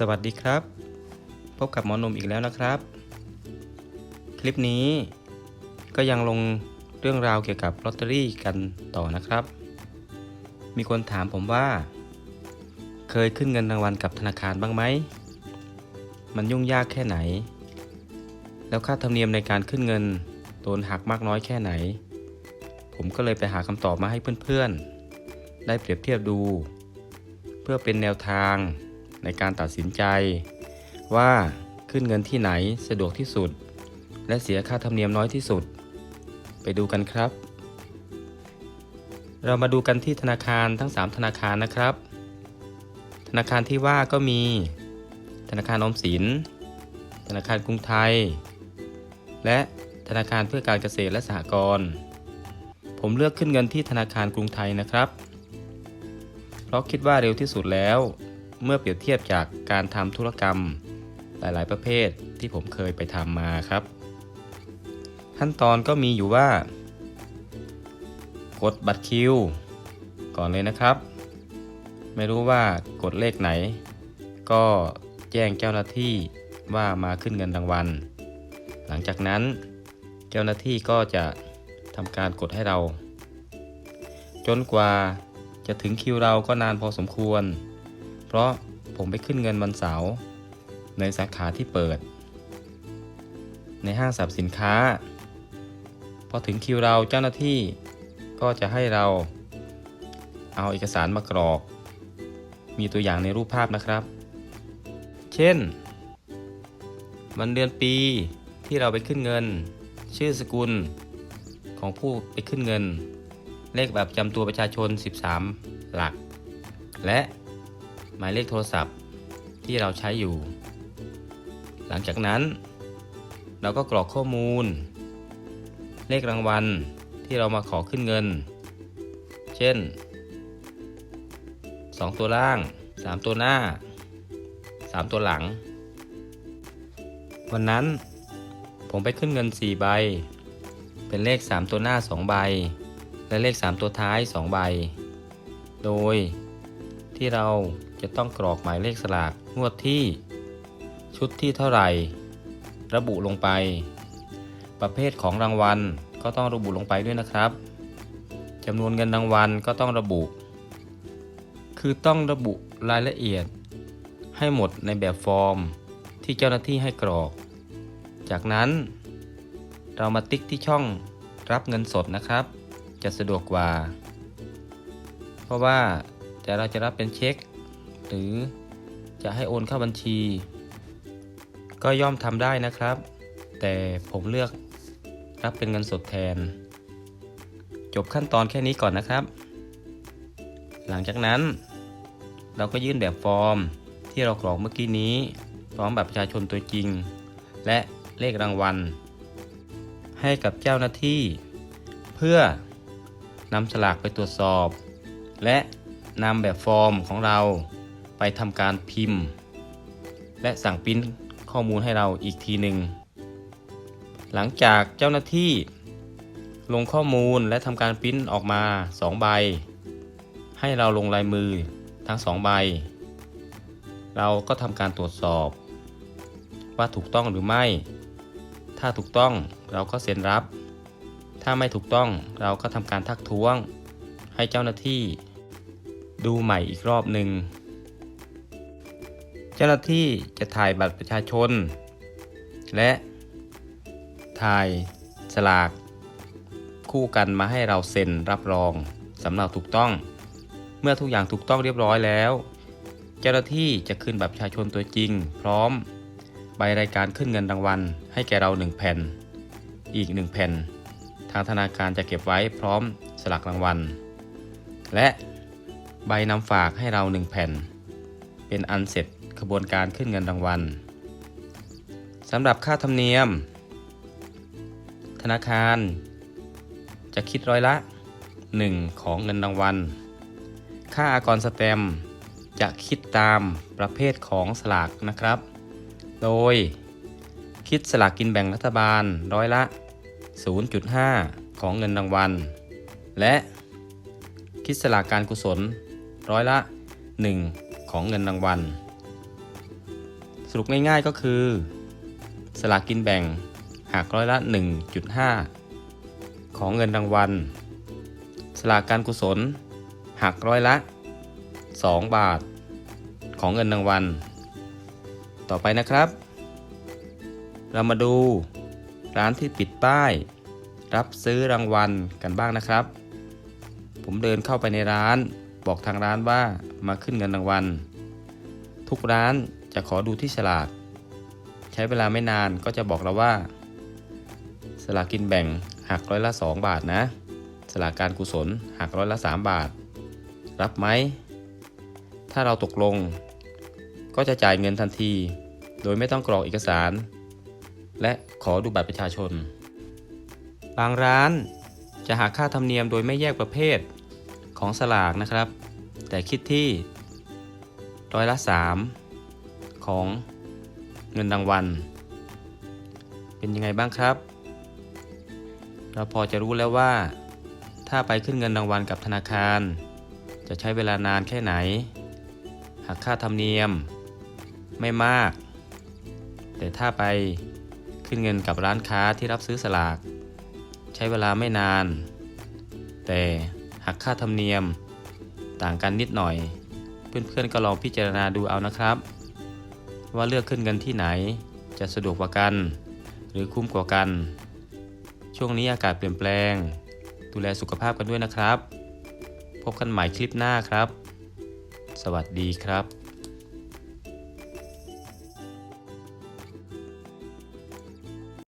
สวัสดีครับ พบกับหมอหนุ่มอีกแล้วนะครับ คลิปนี้ก็ยังลงเรื่องราวเกี่ยวกับลอตเตอรี่กันต่อนะครับ มีคนถามผมว่า เคยขึ้นเงินรางวัลกับธนาคารบ้างไหม มันยุ่งยากแค่ไหน แล้วค่าธรรมเนียมในการขึ้นเงินโดนหักมากน้อยแค่ไหน ผมก็เลยไปหาคำตอบมาให้เพื่อนๆ ได้เปรียบเทียบดู เพื่อเป็นแนวทาง ในการตัดสินใจ ว่าขึ้นเงินที่ไหนสะดวกที่สุด และเสียค่าธรรมเนียมน้อยที่สุด ไปดูกันครับ เรามาดูกันที่ธนาคารทั้ง 3 ธนาคารนะครับ ธนาคารที่ว่าก็มี ธนาคารออมสิน ธนาคารกรุงไทย และธนาคารเพื่อการเกษตรและสหกรณ์ผมเลือกขึ้นเงินที่ธนาคารกรุงไทยนะครับ เพราะคิดว่าเร็วที่สุดแล้ว เมื่อเปรียบเทียบจากการทำธุรกรรมหลายๆ ประเภทที่ผมเคยไปทำมาครับ ขั้นตอนก็มีอยู่ว่า กดบัตรคิว ก่อนเลยนะครับ ไม่รู้ว่ากดเลขไหน ก็แจ้งเจ้าหน้าที่ว่ามาขึ้นเงินรางวัล หลังจากนั้นเจ้าหน้าที่ก็จะทำการกดให้เรา จนกว่าจะถึงคิวเราก็นานพอสมควร เพราะผมไปขึ้นเงินวันเสาร์ในสาขาที่เปิด ในห้างสรรพสินค้า พอถึงคิวเราเจ้าหน้าที่ก็จะให้เราเอาเอกสารมากรอก มีตัวอย่างในรูปภาพนะครับ เช่น วันเดือนปีที่เราไปขึ้นเงิน ชื่อสกุลของผู้ไปขึ้นเงิน เลขแบบจำตัวประชาชน 13 หลัก และ หมายเลขโทรศัพท์ที่เราใช้อยู่ หลังจากนั้น เราก็กรอกข้อมูล เลขรางวัลที่เรามาขอขึ้นเงิน เช่น 2 ตัวล่าง 3 ตัวหน้า 3 ตัวหลัง วันนั้นผมไปขึ้นเงิน 4 ใบ เป็นเลข 3 ตัวหน้า 2 ใบ และเลข 3 ตัวท้าย 2 ใบ โดย ที่เราจะต้องกรอกหมายเลขสลากงวดที่ ชุดที่เท่าไหร่ ระบุลงไป ประเภทของรางวัลก็ต้องระบุลงไปด้วยนะครับจำนวนเงินรางวัลก็ต้องระบุ คือต้องระบุรายละเอียด ให้หมดในแบบฟอร์มที่เจ้าหน้าที่ให้กรอก จากนั้น เรามาติ๊กที่ช่องรับเงินสดนะครับ จะสะดวกกว่า เพราะว่า จะเราจะรับเป็นเช็ค หรือจะให้โอนเข้าบัญชี ก็ย่อมทำได้นะครับ แต่ผมเลือกรับเป็นเงินสดแทน จบขั้นตอนแค่นี้ก่อนนะครับ หลังจากนั้น เราก็ยื่นแบบฟอร์มที่เรากรอกเมื่อกี้นี้ พร้อมแบบประชาชนตัวจริง และเลขรางวัล ให้กับเจ้าหน้าที่ เพื่อนำสลากไปตรวจสอบ และ นำแบบฟอร์มของเราไปทำการพิมพ์ และสั่งปริ้นข้อมูลให้เราอีกทีหนึ่ง หลังจากเจ้าหน้าที่ลงข้อมูลและทำการปริ้นออกมา 2 ใบ ให้เราลงลายมือทั้ง 2 ใบ เราก็ทำการตรวจสอบ ว่าถูกต้องหรือไม่ ถ้าถูกต้องเราก็เซ็นรับ ถ้าไม่ถูกต้องเราก็ทำการทักท้วง ให้เจ้าหน้าที่ ดูใหม่อีกรอบหนึ่ง เจ้าหน้าที่จะถ่ายบัตรประชาชน และถ่ายสลากคู่กันมาให้เราเซ็นรับรองสำเนาถูกต้อง เมื่อทุกอย่างถูกต้องเรียบร้อยแล้ว เจ้าหน้าที่จะขึ้นบัตรประชาชนตัวจริง พร้อม ใบรายการขึ้นเงินรางวัลให้แก่เรา 1 แผ่น อีก 1 แผ่น ทางธนาคารจะเก็บไว้พร้อมสลักรางวัล และ ใบนำฝากให้เรา 1 แผ่น เป็นอันเสร็จขบวนการขึ้นเงินรางวัลสำหรับค่าธรรมเนียม ธนาคาร จะคิดร้อยละ 1 ของเงินรางวัล ค่าอากรสแตมจะคิดตามประเภทของสลากนะครับ โดยคิดสลากกินแบ่งรัฐบาลร้อยละ 0.5 ของเงินรางวัล และคิดสลากการกุศล ร้อยละ 1 ของเงินรางวัล สรุปง่ายๆก็คือ สลากกินแบ่งหักร้อยละ 1.5 ของเงินรางวัล สลากการกุศล หักร้อยละ 2 บาท ของเงินรางวัล ต่อไปนะครับ เรามาดูร้านที่ปิดป้าย รับซื้อรางวัลกันบ้างนะครับ ผมเดินเข้าไปในร้าน บอกทางร้านว่ามาขึ้นเงินรางวัล ทุกร้านจะขอดูที่ฉลาก ใช้เวลาไม่นานก็จะบอกเราว่า สลากกินแบ่งหักร้อยละ 2 บาทนะ สลากการกุศลหักร้อยละ 3 บาท รับไหม ถ้าเราตกลง ก็จะจ่ายเงินทันที โดยไม่ต้องกรอกเอกสาร และขอดูบัตรประชาชน บางร้านจะหักค่าธรรมเนียมโดยไม่แยกประเภท ของสลากนะครับ แต่คิดที่ร้อยละ 3 ของเงินรางวัล เป็นยังไงบ้างครับ เราพอจะรู้แล้วว่า ถ้าไปขึ้นเงินรางวัลกับธนาคาร จะใช้เวลานานแค่ไหนหักค่าธรรมเนียมไม่มาก แต่ถ้าไปขึ้นเงินกับร้านค้าที่รับซื้อสลาก ใช้เวลาไม่นาน แต่ หักค่าธรรมเนียม ต่างกันนิดหน่อย เพื่อนๆก็ลองพิจารณาดูเอานะครับ ว่าเลือกขึ้นเงินที่ไหน จะสะดวกกว่ากัน หรือคุ้มกว่ากัน ช่วงนี้อากาศเปลี่ยนแปลง ดูแลสุขภาพกันด้วยนะครับ พบกันใหม่คลิปหน้าครับ สวัสดีครับ